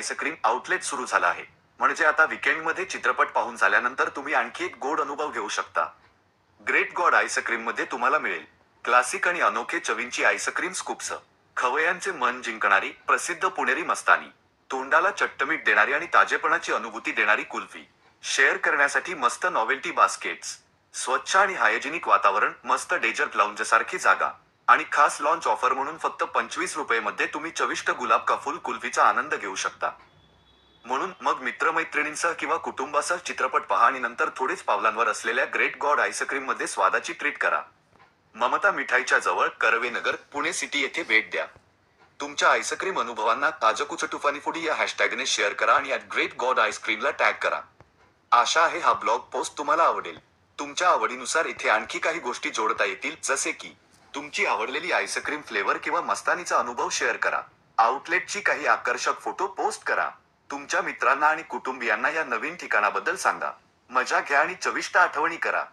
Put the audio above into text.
Ice cream outlet सुरू झालं आहे. म्हणजे आता विकेंडमध्ये चित्रपट पाहून झाल्यानंतर तुम्ही आणखी एक गोड अनुभव घेऊ शकता. ग्रेट गॉड आईस्क्रीममध्ये तुम्हाला मिळेल. क्लासिक आणि अनोखे चवींची आईस्क्रीम स्कूप्स खवयांचे मन जिंकणारी प्रसिद्ध पुणेरी मस्तानी. तोंडाला चट्टमीट देणारी आणि ताजेपणाची अनुभूती देणारी कुल्फी. शेअर करण्यासाठी मस्त नॉवेल्टी बास्केट्स. स्वच्छ आणि हायजेनिक वातावरण मस्त डेजर्ट लाउंज सारखी जागा. आणि खास लॉन्च ऑफर म्हणून फक्त पंचवीस रुपये मध्ये तुम्ही चविष्ट गुलाब का फुल कुल्फीचा आनंद घेऊ शकता. म्हणून मग मित्रमैत्रिणींसह किंवा कुटुंबासह चित्रपट पहा आणि नंतर थोडेच पावलांवर असलेल्या ग्रेट गॉड आईस्क्रीममध्ये स्वादाची ट्रीट करा. ममता मिठाईच्या जवळ कर्वेनगर पुणे सिटी येथे भेट द्या. तुमच्या आईस्क्रीम अनुभवांना ताजकुच टुफानी फुडी या हॅशटॅगने शेअर करा आणि ॲट ग्रेट गॉड आईस्क्रीमला टॅग करा. आशा आहे हा ब्लॉग पोस्ट तुम्हाला आवडेल. तुमच्या आवडीनुसार इथे आणखी काही गोष्टी जोडता येतील जसे की तुमची आवडलेली आईस्क्रीम फ्लेवर किंवा मस्तानीचा अनुभव शेअर करा. आउटलेटची काही आकर्षक फोटो पोस्ट करा. तुमच्या मित्रांना आणि कुटुंबियांना या नवीन ठिकाणाबद्दल सांगा. मजा घ्या आणि चविष्ट आठवणी करा.